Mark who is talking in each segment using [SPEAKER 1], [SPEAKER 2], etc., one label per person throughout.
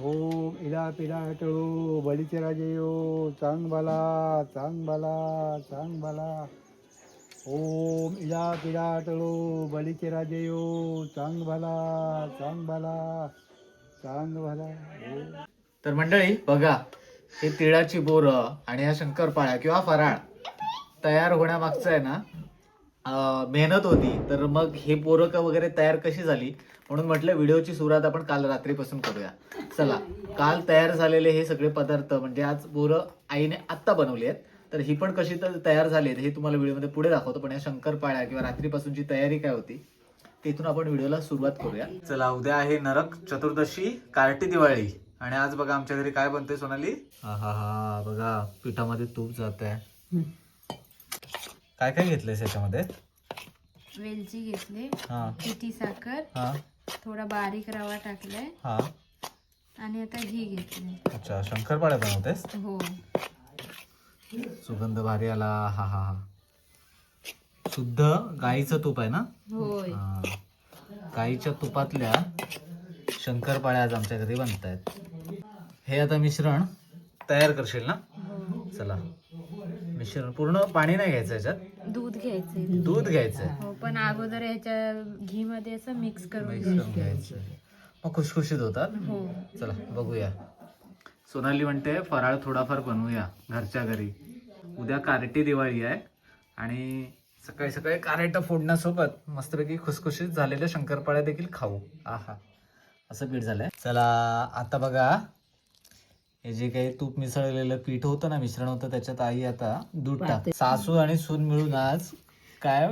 [SPEAKER 1] ओम इला पिला टळू बळीचे राजे यो चांग बाला चांग बाला चांग बाला. ओम इला पिला टळू बळीचे राजे यो चांग बाला चांग बाला चांग बाला.
[SPEAKER 2] तर मंडळी बघा हे तिळाची बोरं आणि ह्या शंकरपाळ्या किंवा फराळ तयार होण्यामागचं आहे ना मेहनत होती. तर मग हे पोरकं वगैरे तयार कशी झाली? म्हणून म्हटलं व्हिडिओची सुरुवात आपण काल रात्रीपासून करूया. चला काल तयार झालेले हे सगळे पदार्थ म्हणजे आज बोरं आईने आत्ता बनवली आहेत. तर ही पण कशी तर तयार झाली आहेत हे तुम्हाला व्हिडिओमध्ये पुढे दाखवतो पण या शंकरपाळ्या किंवा रात्रीपासूनची तयारी काय होती तिथून आपण व्हिडिओला सुरुवात करूया. चला उद्या आहे नरक चतुर्दशी कार्टी दिवाळी. आणि आज बघा आमच्या घरी काय बनते सोनाली? हा हा हा बघा पिठामध्ये तूप जात आहे काय काय घेतलंयस याच्यामध्ये?
[SPEAKER 3] वेलची घेतली
[SPEAKER 2] हा.
[SPEAKER 3] पिठी साखर
[SPEAKER 2] हा.
[SPEAKER 3] थोडा बारीक रवा टाकलाय.
[SPEAKER 2] हा.
[SPEAKER 3] आणि आता घी घेतलंय.
[SPEAKER 2] अच्छा शंकरपाळ्या बनवतेस?
[SPEAKER 3] हो.
[SPEAKER 2] सुगंध भारी आला. हा हा हा. शुद्ध गाईचं तूप आहे ना?
[SPEAKER 3] होय.
[SPEAKER 2] हा. गाईच्या तुपातल्या शंकरपाळ्या आज आमच्या घरी बनत आहेत हे आता मिश्रण तयार करशील ना?
[SPEAKER 3] हो.
[SPEAKER 2] चला. मिश्रण पूर्ण पाणी नाही घ्यायचं याच्यात.
[SPEAKER 3] दूध घ्यायचंय
[SPEAKER 2] दूध घ्यायचंय
[SPEAKER 3] हो पण अगोदर ह्याच्या घी मध्ये असं मिक्स करून
[SPEAKER 2] मिक्स करून
[SPEAKER 3] घ्यायचं
[SPEAKER 2] घ्यायचं मग खुशखुशीत होतात?
[SPEAKER 3] हो.
[SPEAKER 2] चला बघूया. सोनाली म्हणते फराळ थोडाफार बनवूया घरच्या घरी. उद्या कार्टी दिवाळी आहे आणि सकाळी सकाळी कारेट फोडण्यासोबत मस्तपैकी खुसखुशीत झालेल्या शंकरपाळ्या देखील खाऊ. आहा असं पीठ झालंय. चला आता बघा. हे जे काही तूप मिसळलेलं पीठ होतं ना मिश्रण होतं त्याच्यात आई आता दूध टाक सासू आणि सून मिळून आज काय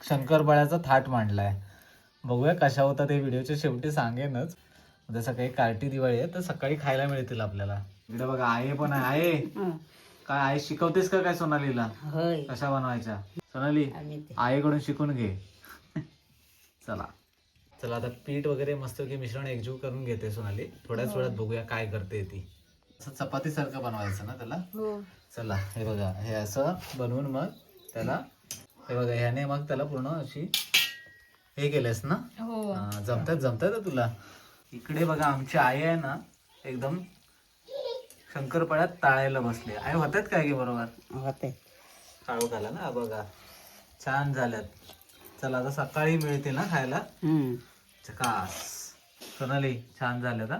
[SPEAKER 2] शंकरपाळ्याचा थाट मांडलाय. बघूया कशा होता ते व्हिडिओच्या शेवटी सांगेनच. उद्या सकाळी कार्टी दिवाळी आहे तर सकाळी खायला मिळतील आपल्याला. इकडे बघा आहे पण आहे. काय आई शिकवतेस का काय सोनालीला? कशा बनवायच्या? सोनाली आईकडून शिकून घे. चला. चला आता पीठ वगैरे मस्त की मिश्रण एकजीव करून घेते सोनाली. थोड्याच वेळात बघूया काय करते ती. असं चपाती सारखं बनवायचं ना त्याला?
[SPEAKER 3] हो.
[SPEAKER 2] चला हे बघा हे असं बनवून मग त्याला हे बघा ह्याने मग त्याला पूर्ण अशी हे केलंस ना?
[SPEAKER 3] हो.
[SPEAKER 2] हा, जमतात जमतात तुला. इकडे बघा आमची आई आहे ना एकदम शंकरपाळ्यात ताळायला बसले. आई होतात काय की बरोबर?
[SPEAKER 4] होते.
[SPEAKER 2] काळू घाला ना बघा. छान झाल्यात. चला आता सकाळी मिळते ना खायला. चकास. सोनाली छान झाल्यात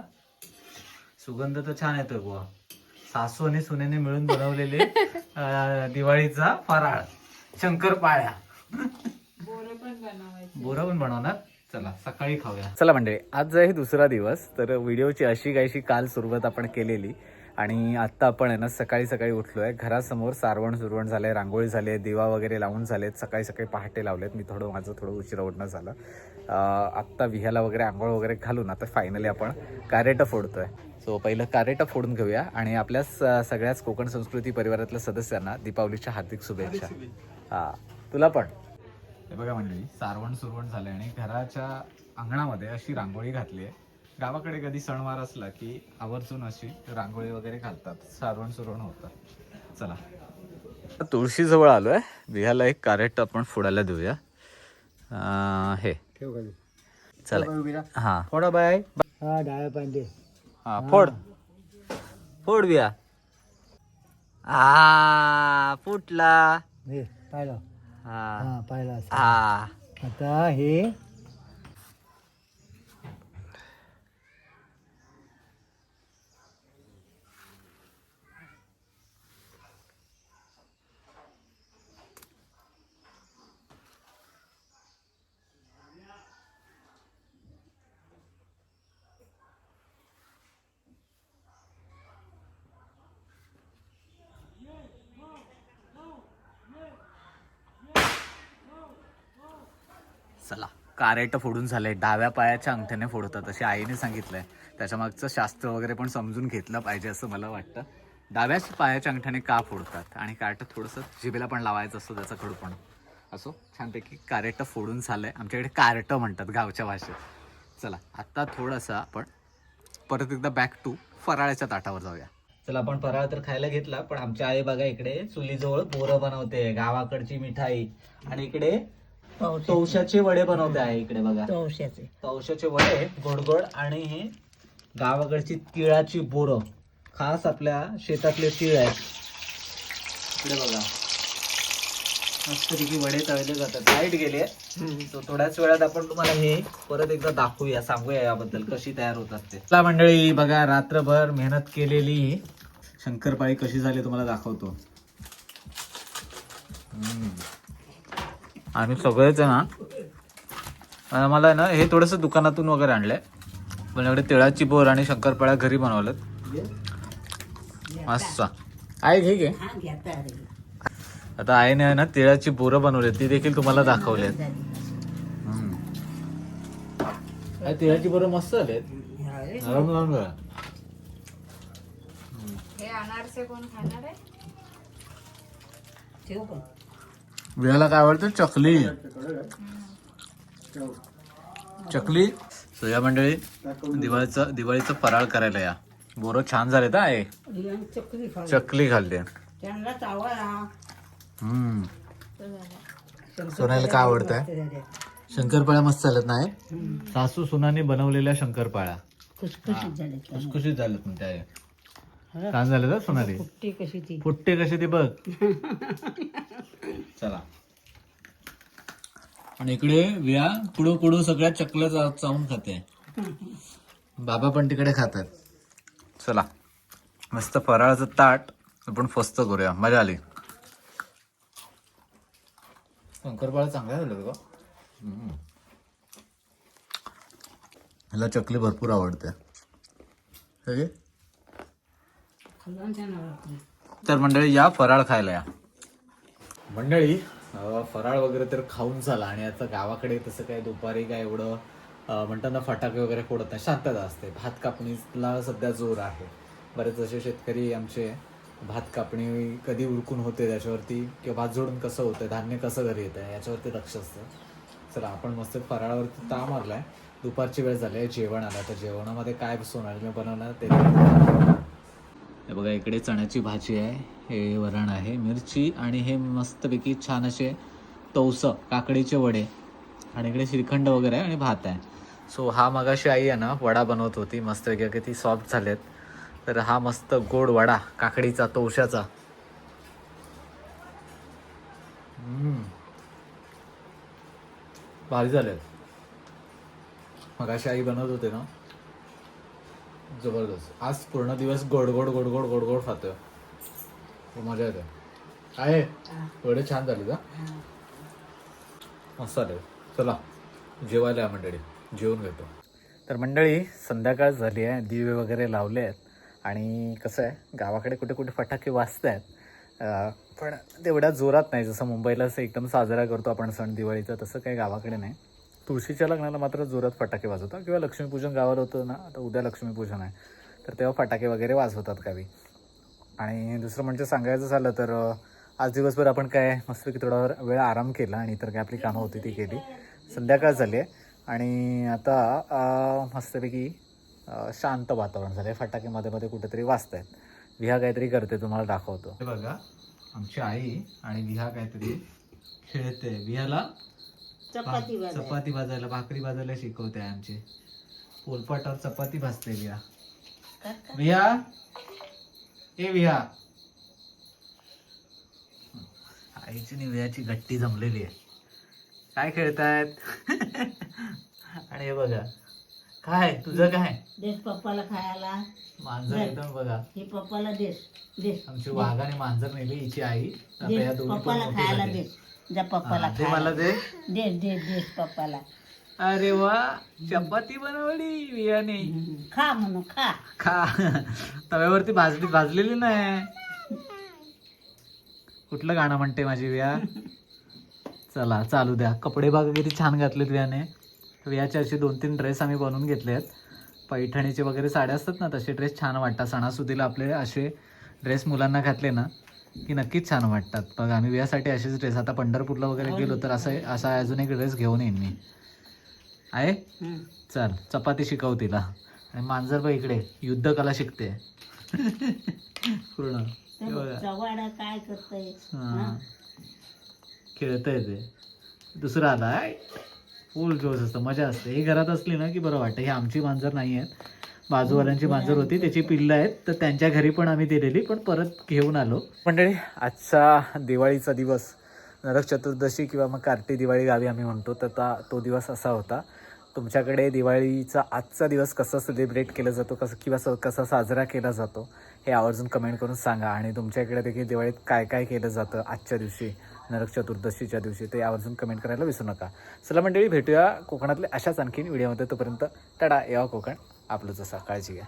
[SPEAKER 2] सुगंध तर छान येतोय बुवा. सासू आणि सुनेने मिळून बनवलेले अं, दिवाळीचा फराळ. शंकरपाळ्या बोरं पण बनवणार? चला सकाळी खाऊया. चला म्हणजे आज आहे दुसरा दिवस तर व्हिडिओची अशी काहीशी काल सुरुवात आपण केलेली. आणि आत्ता आपण आहे ना सकाळी सकाळी उठलोय. घरासमोर सारवण सुरवण झालंय रांगोळी झाले दिवा वगैरे लावून झालेत. सकाळी सकाळी पहाटे लावलेत. मी थोडं माझं थोडं उशिरा उठणं झालं. अं, आत्ता विह्याला वगैरे आंघोळ वगैरे घालून आता फायनली आपण कारेटं फोडतोय. सो पहिलं कारेटं फोडून घेऊया आणि आपल्या सगळ्याच कोकण संस्कृती परिवारातल्या सदस्यांना दीपावलीच्या हार्दिक शुभेच्छा. हा तुला पण. हे बघा मंडळी सारवण सुरवण झालंय आणि घराच्या अंगणामध्ये अशी रांगोळी घातली आहे. गावाकडे कधी सणवार असला की आवर्जून अशी रांगोळी वगैरे घालतात. सारवण सुरवण होतं. चला. तुळशी जवळ आलोय. बिहाला एक कारेट आपण फोडायला देऊया. अं, हे. चला. हा. फोडा बाय.
[SPEAKER 1] हा डाव्या पांडे
[SPEAKER 2] हा फोड. फोड बिया आ फुटला.
[SPEAKER 1] हे पाहिलं.
[SPEAKER 2] हा.
[SPEAKER 1] हा पाहिलं असं.
[SPEAKER 2] हा.
[SPEAKER 1] आता हे
[SPEAKER 2] चला. कारेट फोडून झालंय डाव्या पायाच्या अंगठ्याने फोडतात असे आईने सांगितलंय. त्याच्या मागचं शास्त्र वगैरे पण समजून घेतलं पाहिजे असं मला वाटतं. डाव्याच पायाच्या अंगठ्याने का फोडतात? आणि कारेट थोडंसं जिभेला पण लावायचं असतं त्याचा खडूपण. असो छानपैकी कारेट फोडून झालंय. आमच्याकडे कारट म्हणतात गावच्या भाषेत. चला आत्ता थोडंसं आपण परत एकदा बॅक टू फराळ्याच्या ताटावर जाऊया. चला आपण फराळ तर खायला घेतला पण आमच्या आई बघा इकडे चुलीजवळ बोरं बनवते. गावाकडची मिठाई. आणि इकडे तवशाचे वडे बनवते आहे इकडे बघा.
[SPEAKER 4] तवशाचे.
[SPEAKER 2] तवशाचे वडे गोड गोड आणि हे गावाकडची तिळाची बोरं. खास आपल्या शेतातले तीळ आहेत. इकडे बघा. मस्तपैकी वडे तळले जातात. लाइट गेले. तो थोड्याच वेळात आपण तुम्हाला हे परत एकदा दाखवूया सांगूया याबद्दल कशी तयार होतात ते. चला मंडळी बघा रात्रभर मेहनत केलेली. शंकरपाळी कशी झाली तुम्हाला दाखवतो. हम्म. आम्ही सगळेच आहे ना. आणि मला आहे ना हे थोडंसं दुकानातून वगैरे आणलंय. पण एवढे तिळाची बोर आणि शंकरपाळ्या घरी बनवल्यात. मस्त. आहे घे घे. आता आईने आहे ना तिळाची बोरं बनवली ती देखील तुम्हाला दाखवली तिळाची बोरं मस्त झाली नरम नरम.
[SPEAKER 3] हे अनारसे कोण खाणार आहे?
[SPEAKER 2] विहायला काय आवडतं? चकली. चकली. सो या मंडळी दिवाळीचं दिवाळीचं फराळ करायला या. बोरं छान झाले तर आहे चकली खाल्ली. हम्म. सोनालीला काय आवडतंय शंकरपाळ्या मस्त चालत नाही सासू सुनाने बनवलेल्या शंकरपाळ्या. खुसखुशीत झालेत म्हणते छान झाले तर सोनाली.
[SPEAKER 3] कशी ती?
[SPEAKER 2] फुट्टे कसे ते बघ. चला. आणि इकडे विया कुडू कुडू सगळ्या चकल्या चा- चावून खाते. बाबा पण तिकडे खातात. चला. मस्त फराळाचं ताट आपण फस्त करूया. मजा आली. शंकरपाळ्या चांगल्या झाल्या का हम्म. ह्याला चकली भरपूर आवडते. हे घे. तर मंडळी या फराळ खायला या. मंडळी फराळ वगैरे तर खाऊन झाला आणि आता गावाकडे तसं काय दुपारी काय एवढं म्हणताना म्हणतात ना फटाके वगैरे फोडत नाही. शांतता असते. भात कापणीला सध्या जोर आहे. बरेच असे शेतकरी आमचे भात कापणी कधी उरकून होते त्याच्यावरती किंवा भात जोडून कसं होतं धान्य कसं घरी येतं याच्यावरती लक्ष असतं. चला आपण मस्त फराळावरती ता मारलाय. दुपारची वेळ झाली आहे. जेवण आलं. तर जेवणामध्ये काय सोनाली बनवणार ते हे बघा इकडे चण्याची भाजी आहे हे वरण आहे मिरची आणि हे मस्तपैकी छान असे तवसं काकडीचे वडे. आणि इकडे श्रीखंड वगैरे आहे आणि भात आहे. सो हा मगाशी आई आहे ना वडा बनवत होती मस्तपैकी किती सॉफ्ट झालेत. तर हा मस्त गोड वडा काकडीचा तवशाचा भारी झालेत. मगाशी आई बनवत होते ना. जबरदस्त. आज पूर्ण दिवस गोड गोड गोड गोड गोड गोड खातोय. खूप मजा येते. आहे. एवढे छान झाले का मस्त आले चला. जेवायला या मंडळी. जेवून घेतो. तर मंडळी संध्याकाळ झाली आहे. दिवे वगैरे लावले आहेत. आणि कसं आहे गावाकडे कुठे कुठे फटाके वाजत आहेत पण तेवढ्या जोरात नाही. जसं मुंबईला असं एकदम साजरा करतो आपण सण दिवाळीचा तसं काही गावाकडे नाही. तुळशीच्या लग्नाला मात्र जोरात फटाके वाजवतात. किंवा लक्ष्मीपूजन गावाला होतं ना आता उद्या लक्ष्मीपूजन आहे. तर तेव्हा फटाके वगैरे वाजवतात गावी आणि दुसरं म्हणजे सांगायचं झालं तर आज दिवसभर आपण काय मस्तपैकी थोडा वेळ- आराम केला आणि इतर काय आपली कामं होती ती केली. संध्याकाळ झाली आहे. आणि आता मस्तपैकी शांत वातावरण झालं आहे. फटाके मध्ये मध्ये कुठेतरी वाजत आहेत विहा काहीतरी करते तुम्हाला दाखवतो. बघा आमची आई आणि विहा काहीतरी खेळते. विहाला
[SPEAKER 4] चपाती
[SPEAKER 2] भाजायला. भाकरी भाजायला शिकवते आमची. पोलपाटावर चपाती भाजते विहा विहा ए विहा आईची आणि विहाची गट्टी जमलेली आहे. काय खेळतायत? आणि हे बघा. काय? तुझं काय?
[SPEAKER 4] देश पप्पाला खायला.
[SPEAKER 2] मांजर एकदम बघा.
[SPEAKER 4] हे पप्पाला देश. देश.
[SPEAKER 2] आमची वाघाने मांजर नेली हिची आई. आता या
[SPEAKER 4] देश
[SPEAKER 2] दोघी पण
[SPEAKER 4] पप्पाला
[SPEAKER 2] मोठी
[SPEAKER 4] खायला
[SPEAKER 2] झाली.
[SPEAKER 4] देश. जा पप्पाला
[SPEAKER 2] दे मला दे.
[SPEAKER 4] देश देश देश पप्पाला.
[SPEAKER 2] अरे वा चपाती बनवली
[SPEAKER 4] हम्म. खा म्हणून खा.
[SPEAKER 2] खा. तव्यावरती भाजली भाजलेली नाही. कुठलं गाणं म्हणते माझी विया? चला चालू द्या. कपडे बघा किती छान घातलेत वियाने. वियाचे असे दोन तीन ड्रेस आम्ही बनवून घेतले आहेत पैठणीचे वगैरे साड्या असतात ना तसे ड्रेस छान वाटतात. सणासुदीला आपले असे ड्रेस मुलांना घातले ना. की नक्कीच छान वाटतात. बघ आम्ही वियासाठी असेच ड्रेस आता पंढरपूरला वगैरे गेलो तर असं असा अजून एक ड्रेस घेऊन येईन मी. आहे. चल चपाती शिकव तिला. आणि मांजर बघ इकडे युद्धकला शिकते. पूर्ण. हे
[SPEAKER 4] काय करतय?
[SPEAKER 2] हा. खेळतंय ते. दुसरं आलाय. फुल जोश असतं मजा असते. ही घरात असली ना की बरं वाटतं. ही आमची मांजर नाही आहेत बाजूवाल्यांची मांजर होती त्याची पिल्लं आहेत तर त्यांच्या घरी पण आम्ही दिलेली पण परत घेऊन आलो. मंडळी आजचा दिवाळीचा दिवस नरक चतुर्दशी किंवा मग कार्टी दिवाळी गावी आम्ही म्हणतो तर ता- तो दिवस असा होता. तुमच्याकडे दिवाळीचा आजचा दिवस कसा सेलिब्रेट केला जातो कसं किंवा स कसा साजरा केला जातो हे आवर्जून कमेंट करून सांगा. आणि तुमच्याकडे देखील दिवाळीत काय काय केलं जातं आजच्या दिवशी नरक चतुर्दशीच्या दिवशी ते आवर्जून कमेंट करायला विसरू नका. चला मंडळी भेटूया कोकणातल्या अशाच आणखीन व्हिडिओमध्ये तोपर्यंत टडा या कोकण. आपलं जसा काळजी घ्या.